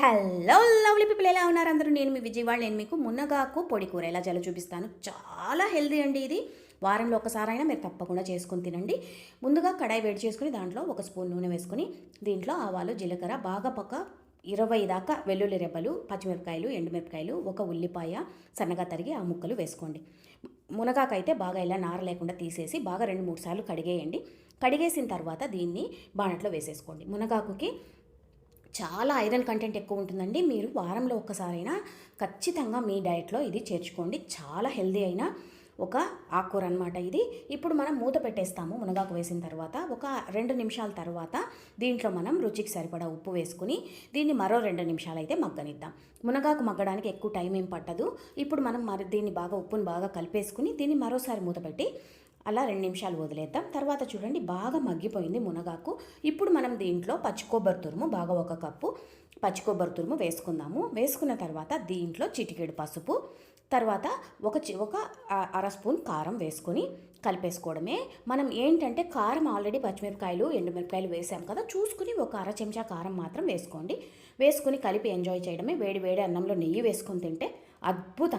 Hello lovely people ఎలా ఉన్నారు? అందరూ నేను మీ విజయవాడ నేను మీకు మునగాకు పొడి కూర ఎలా చేయాలో చూపిస్తాను. చాలా హెల్దీ అండి ఇది. వారంలో ఒకసారైనా మీరు తప్పకుండా చేసుకొని తినండి. ముందుగా కడాయి వేడి చేసుకుని దాంట్లో ఒక స్పూన్ నూనె వేసుకుని దీంట్లో ఆవాలు జీలకర్ర బాగా పక్క ఇరవై దాకా వెల్లుల్లి రెబ్బలు పచ్చిమిరపకాయలు ఎండుమిరపకాయలు ఒక ఉల్లిపాయ సన్నగా తరిగి ఆ ముక్కలు వేసుకోండి. మునగాకైతే బాగా ఇలా నార లేకుండా తీసేసి బాగా రెండు మూడు సార్లు కడిగేయండి. కడిగేసిన తర్వాత దీన్ని బాణట్లో వేసేసుకోండి. మునగాకుకి చాలా ఐరన్ కంటెంట్ ఎక్కువ ఉంటుందండి. మీరు వారంలో ఒక్కసారైనా ఖచ్చితంగా మీ డైట్లో ఇది చేర్చుకోండి. చాలా హెల్దీ అయిన ఒక ఆకుకూర అనమాట ఇది. ఇప్పుడు మనం మూత పెట్టేస్తాము మునగాకు వేసిన తర్వాత. ఒక రెండు నిమిషాల తర్వాత దీంట్లో మనం రుచికి సరిపడా ఉప్పు వేసుకుని దీన్ని మరో రెండు నిమిషాలు అయితే మగ్గనిద్దాం. మునగాకు మగ్గడానికి ఎక్కువ టైం ఏం పట్టదు. ఇప్పుడు మనం మరి దీన్ని బాగా ఉప్పుని బాగా కలిపేసుకుని దీన్ని మరోసారి మూత పెట్టి అలా రెండు నిమిషాలు వదిలేద్దాం. తర్వాత చూడండి బాగా మగ్గిపోయింది మునగాకు. ఇప్పుడు మనం దీంట్లో పచ్చి కొబ్బరి తురుము బాగా ఒక కప్పు పచ్చి కొబ్బరి తురుము వేసుకుందాము. వేసుకున్న తర్వాత దీంట్లో చిటికెడు పసుపు తర్వాత ఒక చి ఒక అర స్పూన్ కారం వేసుకొని కలిపేసుకోవడమే. మనం ఏంటంటే కారం ఆల్రెడీ పచ్చిమిరపకాయలు ఎండుమిరపకాయలు వేసాం కదా చూసుకుని ఒక అర చెంచా కారం మాత్రం వేసుకోండి. వేసుకుని కలిపి ఎంజాయ్ చేయడమే. వేడి వేడి అన్నంలో నెయ్యి వేసుకొని తింటే అద్భుతం.